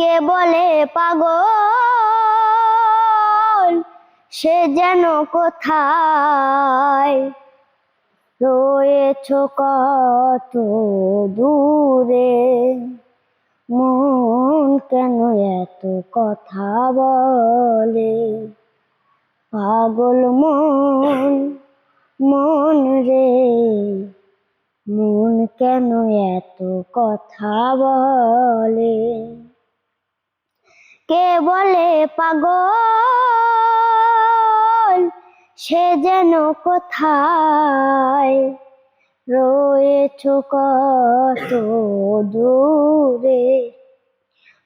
কে বলে পাগল? সে যেন কোথায়? রয়েছ কত দূরে? মন কেন এত কথা বলে? পাগল মন মন রে। মন কেন এত কথা বলে? কে বলে পাগল? সে যেন কোথায়? রয়েছ কত দূরে?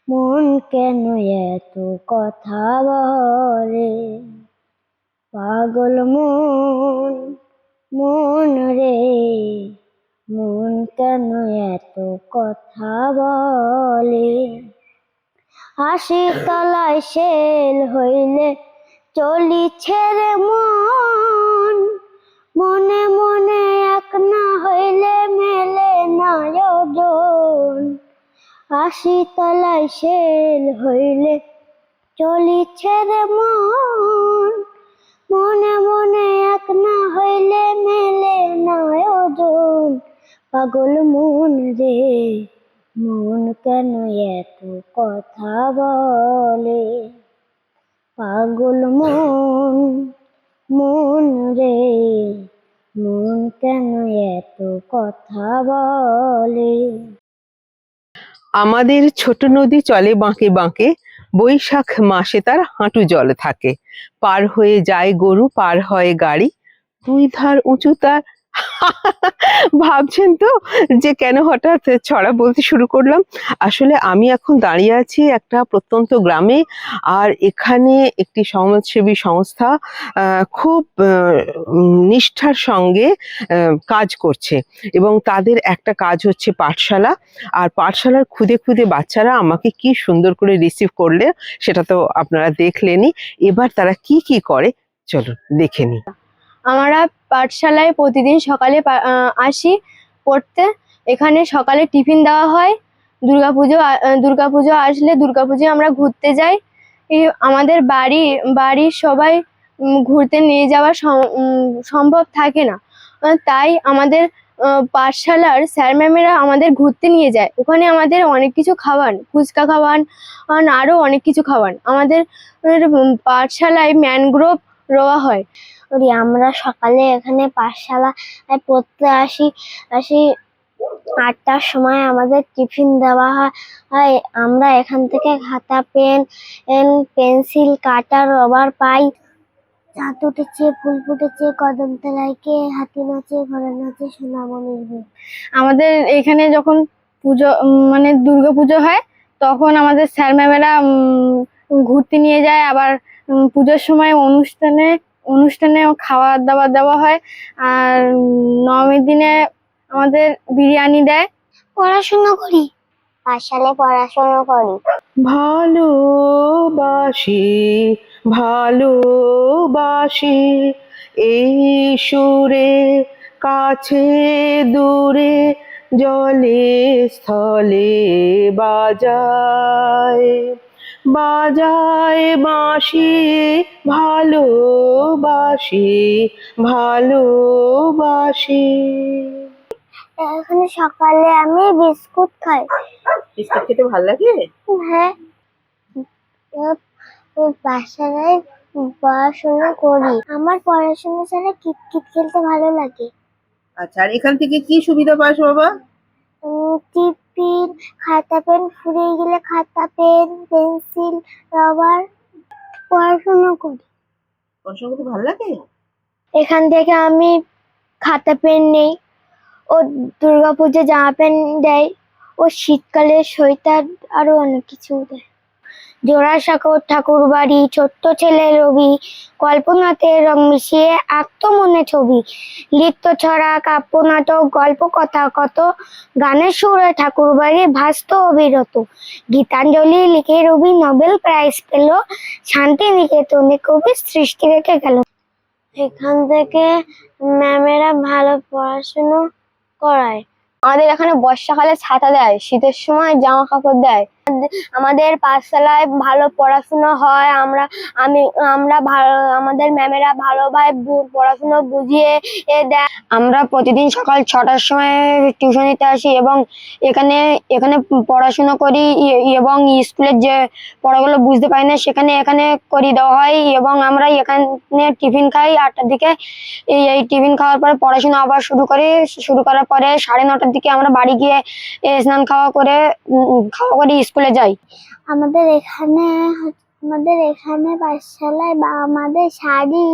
মন কেন এত কথা বলে? পাগল মন মন রে, মন কেন এত কথা বলে? হাসি তলায় শেল হইলে চলি ছেড়ে মন। মনে মনে এক না হইলে মেলে না ওজন হাসি তলায় শেল হইলে চলি ছেড়ে মন। মনে মনে এক না হইলে মেলে না ওজন পাগল মন রে। মন কেন এত কথা বলে? পাগল মন মন রে, মন কেন এত কথা বলে? আমাদের ছোট নদী চলে বাঁকে বাঁকে, বৈশাখ মাসে তার হাঁটু জল থাকে। পার হয়ে যায় গরু, পার হয় গাড়ি। দুই ধার উঁচু তার ভাবছেন তো যে কেন হঠাৎ ছড়া বলতে শুরু করলাম? আসলে আমি এখন দাঁড়িয়ে আছি একটা প্রত্যন্ত গ্রামে আর এখানে একটি সমাজসেবী সংস্থা খুব নিষ্ঠার সঙ্গে কাজ করছে এবং তাদের একটা কাজ হচ্ছে পাঠশালা। আর পাঠশালার খুদে খুদে বাচ্চারা আমাকে কি সুন্দর করে রিসিভ করলে সেটা তো আপনারা দেখলেনই। এবার তারা কি কি করে? চলুন দেখে নিই। আমরা পাঠশালায় প্রতিদিন সকালে আসি পড়তে। এখানে সকালে টিফিন দেওয়া হয়। দুর্গাপুজো দুর্গাপুজো আসলে দুর্গাপুজো আমরা ঘুরতে যাই। আমাদের বাড়ি, বাড়ির সবাই ঘুরতে নিয়ে যাওয়া সম- সম্ভব থাকে না। তাই আমাদের পাঠশালার স্যার ম্যামেরা আমাদের ঘুরতে নিয়ে যায়। ওখানে আমাদের অনেক কিছু খাওয়ান, ফুচকা খাওয়ান আরও অনেক কিছু খাওয়ান। আমাদের পাঠশালায় ম্যানগ্রোভ রোয়া হয়। করি। আমরা সকালে এখানে পাঠশালায় পড়তে আসি। আসি আটটার সময় আমাদের টিফিন দেওয়া হয়। আমরা এখান থেকে খাতা, pen pen pencil cutter rubber পাই। চাঁদ উঠেছে, ফুল ফুটেছে, কদম তলায় কে হাতি নাচে, ঘোড়া নাচে, সোনামণির আমাদের এখানে যখন পুজো মানে দুর্গা পুজো হয়, তখন আমাদের স্যার ম্যামেরা ঘুরতে নিয়ে যায়। আবার পুজোর সময় অনুষ্ঠানে অনুষ্ঠানে খাওয়া দাওয়া দেওয়া হয় আর নবমীর দিনে আমাদের বিরিয়ানি দেয়। পড়াশোনা করি। পাঠশালায় পড়াশোনা করি। ভালোবাসি ভালোবাসি এই সুরে কাছে দূরে জলে স্থলে বাজায়। বাজায় বাঁশি ভালোবাসি ভালোবাসি এখানে সকালে আমি বিস্কুট খাই। বিস্কুট খেতে ভালো লাগে? হ্যাঁ। বাসায় পড়াশোনা করি। আমার পড়াশোনা ছাড়া কিতকিত খেলতে ভালো লাগে। আচ্ছা আর এখান থেকে কি সুবিধা পাস বাবা? উম, টিফিন খাতা পেন ফুরিয়ে গেলে খাতা পেন পেন্সিল রবার। পড়াশোনা করি। পড়াশোনা করতে ভালো লাগে? এখান থেকে আমি খাতা পেন নেই। ও দুর্গাপুজো জামা প্যান্ট দেয়। ও শীতকালে সোয়েটার আরও অনেক কিছু দেয়। জোড়াসাঁকোর ঠাকুর বাড়ি ছোট্ট ছেলে রবি কল্পনাতে রং মিশিয়ে আঁকত মনে ছবি লিখত ছড়া কাব্য নাটক গল্প কথা কত গানের সুরে ঠাকুর বাড়ি ভাস্ত অবিরত। গীতাঞ্জলি লিখে রবি নোবেল প্রাইজ পেল শান্তিনিকেতনে কবি সৃষ্টি রেখে গেল। এখান থেকে ম্যামেরা ভালো পড়াশুনো করায়। আমাদের এখানে বর্ষাকালে ছাতা দেয় শীতের সময় জামা কাপড় দেয়। আমাদের পাঠশালায় ভালো পড়াশুনো হয়, আমরা, আমি, আমরা ভালো আমাদের ম্যামেরা ভালোভাবে পড়াশুনো বুঝিয়ে দেয়। আমরা প্রতিদিন সকাল ছটার সময় টিউশন নিতে আসি এবং এখানে এখানে পড়াশুনো করি এবং স্কুলের যে পড়াগুলো বুঝতে পারি না, সেখানে এখানে করি দেওয়া হয় এবং আমরা এখানে টিফিন খাই আটটার দিকে। এই টিফিন খাওয়ার পরে পড়াশোনা আবার শুরু করি। শুরু করার পরে সাড়ে নটার দিকে আমরা বাড়ি গিয়ে স্নান খাওয়া করে খাওয়া করে স্কুলে যাই? আমাদের এখানে আমাদের এখানে পাঠশালায় বা আমাদের শাড়ি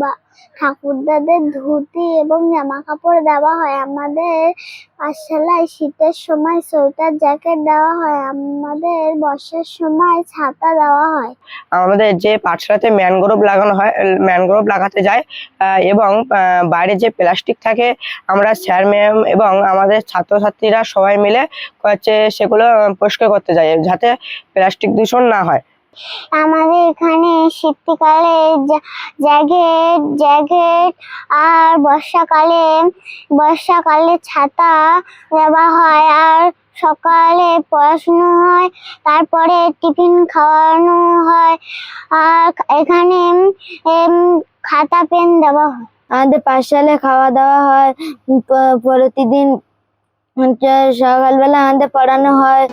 বা ঠাকুরদাদের ধুতি এবং জামা কাপড় দেওয়া হয়। আমাদের পাঠশালায় শীতের সময় সোয়েটার, জ্যাকেট দেওয়া হয়। আমাদের বর্ষার সময় ছাতা দেওয়া হয়। আমাদের যে পাঠশালাতে ম্যানগ্রোভ লাগানো হয়, ম্যানগ্রোভ লাগাতে যায় এবং বাইরে যে প্লাস্টিক থাকে, আমরা স্যার, ম্যাম এবং আমাদের ছাত্রছাত্রীরা সবাই মিলে হচ্ছে সেগুলো পরিষ্কার করতে যাই যাতে প্লাস্টিক দূষণ না হয়। আমাদের এখানে শীতকালে জ্যাকেট জ্যাকেট আর বর্ষাকালে বর্ষাকালে ছাতা দেওয়া হয় আর সকালে পড়াশুনো হয়, তারপরে টিফিন খাওয়ানো হয় আর এখানে খাতা, পেন দেওয়া হয়। আমাদের পাঠশালায় খাওয়া দাওয়া হয় প্রতিদিন সকালবেলা আমাদের পড়ানো হয়।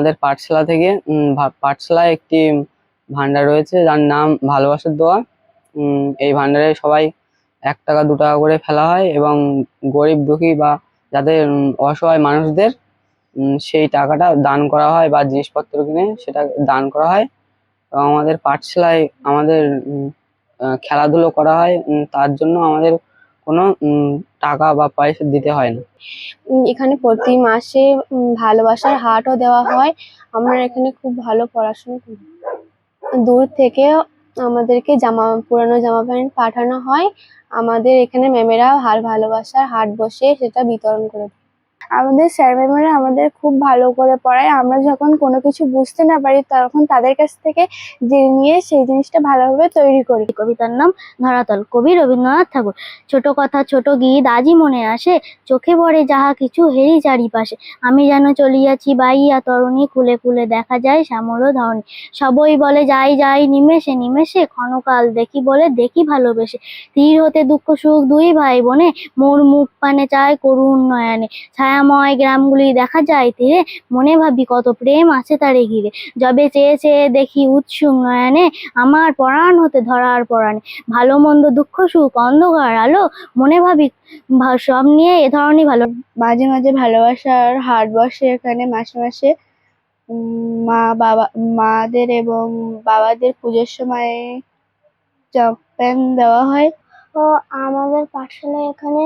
আমাদের পাঠশালা থেকে পাঠশালায় একটি ভান্ডার রয়েছে, যার নাম ভালোবাসার দোয়া। এই ভান্ডারে সবাই এক টাকা, দু টাকা করে ফেলা হয় এবং গরিব, দুঃখী বা যাদের অসহায় মানুষদের সেই টাকাটা দান করা হয় বা জিনিসপত্র কিনে সেটা দান করা হয়। এবং আমাদের পাঠশালায় আমাদের খেলাধুলো করা হয় তার জন্য আমাদের কোনো টাকা বা পয়সা দিতে হয় না। এখানে প্রতি মাসে ভালোবাসার হাটও দেওয়া হয়। আমরা এখানে খুব ভালো পড়াশোনা করি। দূর থেকে আমাদেরকে জামা, পুরানো জামা প্যান্ট পাঠানো হয়। আমাদের এখানে ম্যামেরা হার, ভালোবাসার হাট বসে সেটা বিতরণ করে। আমাদের স্যার ম্যামেরা আমাদের খুব ভালো করে পড়ায়। আমরা যখন কোনো কিছু বুঝতে না পারি, তখন তাদের কাছ থেকে জেনে নিয়ে সেই জিনিসটা ভালোভাবে তৈরি করি। কবিতার নাম ধরাতল। কবি রবীন্দ্রনাথ ঠাকুর। ছোট কথা, ছোট গীত আজই মনে আসে। চোখে পড়ে যাহা কিছু হেরি চারিপাশে। আমি যেন চলিয়াছি বাইয়া তরণী কুলে কুলে দেখা যায় শ্যামল ধরণী। সবই বলে যাই যাই, নিমেষে নিমেষে, ক্ষণকাল দেখি বলে দেখি ভালোবেসে। তীর হতে দুঃখ সুখ দুই ভাই বোনে, মোর মুখ পানে চায় করুণ নয়নে। ছায়াময় গ্রামগুলি দেখা যায় তীরে মনে ভাবি কত প্রেম আছে তারে ঘিরে যবে চেয়ে চেয়ে দেখি উৎসুক নয়নে আমার পরাণ হতে ধরার পরাণে। ভালো মন্দ দুঃখ সুখ অন্ধকার আলো মনে ভাবি সব নিয়ে এ ধরনই ভালো। মাঝে মাঝে ভালোবাসার হাট বসে এখানে মাসে মাসে উম, মা বাবা মাদের এবং বাবাদের পুজোর সময় জামা প্যান্ট দেওয়া হয়। ও আমাদের পাঠশালায় এখানে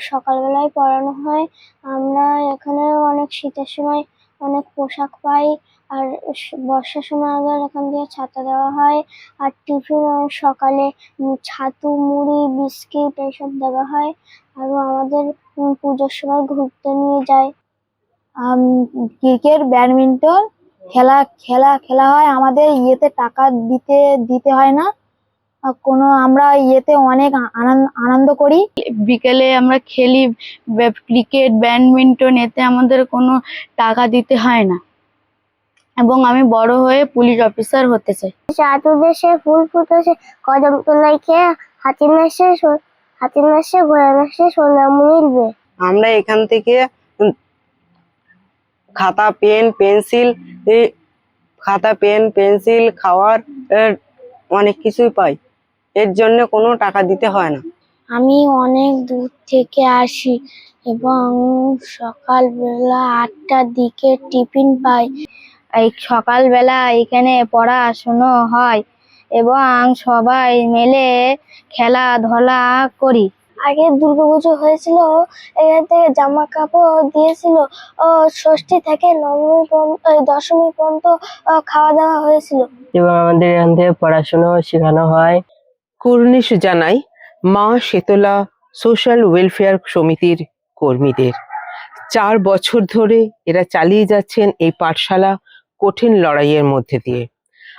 সকালবেলায় পড়ানো হয়। আমরা এখানে অনেক শীতের সময় অনেক পোশাক পাই। আর বর্ষার সময় আমাদের এখান থেকে ছাতা দেওয়া হয়। আর টিফিন সকালে ছাতু, মুড়ি, বিস্কিট এইসব দেওয়া হয়। আরও আমাদের পুজোর সময় ঘুরতে নিয়ে যায়। ক্রিকেট, ব্যাডমিন্টন খেলা খেলা খেলা হয়। আমাদের ইয়েতে টাকা দিতে দিতে হয় না। আর কোনো আমরা ইয়েতে অনেক আনন্দ আনন্দ করি। বিকেলে আমরা খেলি ক্রিকেট ব্যাডমিন্টন এতে আমাদের কোনো টাকা দিতে হয় না। এবং আমি বড় হয়ে পুলিশ অফিসার হতে চাই। চাতু দেশে ফুল ফুটেছে কদম তোলাই খেয়ে হাতি নাচে হাতি নাচে ঘোড়া নাচে সোনা মিলবে। আমরা এখান থেকে খাতা পেন পেন্সিল খাতা পেন পেন্সিল খাওয়ার অনেক কিছুই পাই। এর জন্য কোনো টাকা দিতে হয় না। আমি অনেক দূর থেকে আসি এবং সকালবেলা আটটার দিকে টিফিন পাই। এই সকালবেলা এখানে পড়াশুনো হয় এবং সবাই মিলে খেলাধুলা করি। আগে দুর্গাপুজো হয়েছিল এখান থেকে জামা কাপড় দিয়েছিল ও ষষ্ঠী থেকে নবমী পর্যন্ত দশমী পর্যন্ত খাওয়া দাওয়া হয়েছিল। এবং আমাদের এখান থেকে পড়াশুনো শেখানো হয়। কর্নিশ জানাই মা শেতলা সোশ্যাল ওয়েলফেয়ার সমিতির কর্মীদের। চার বছর ধরে এরা চালিয়ে যাচ্ছেন এই পাঠশালা কঠিন লড়াইয়ের মধ্যে দিয়ে।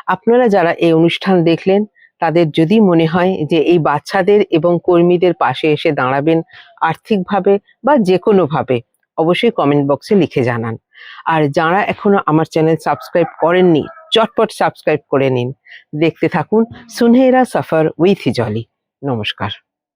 আপনারা যারা এই অনুষ্ঠান দেখলেন, তাদের যদি মনে হয় যে এই বাচ্চাদের এবং কর্মীদের পাশে এসে দাঁড়াবেন আর্থিকভাবে বা যে কোনোভাবে অবশ্যই কমেন্ট বক্সে লিখে জানান। আর যারা এখনও আমার চ্যানেল সাবস্ক্রাইব করেননি চটপট সাবস্ক্রাইব করে নিন। দেখতে থাকুন সুনহেরা সফর উইথ জলি। নমস্কার।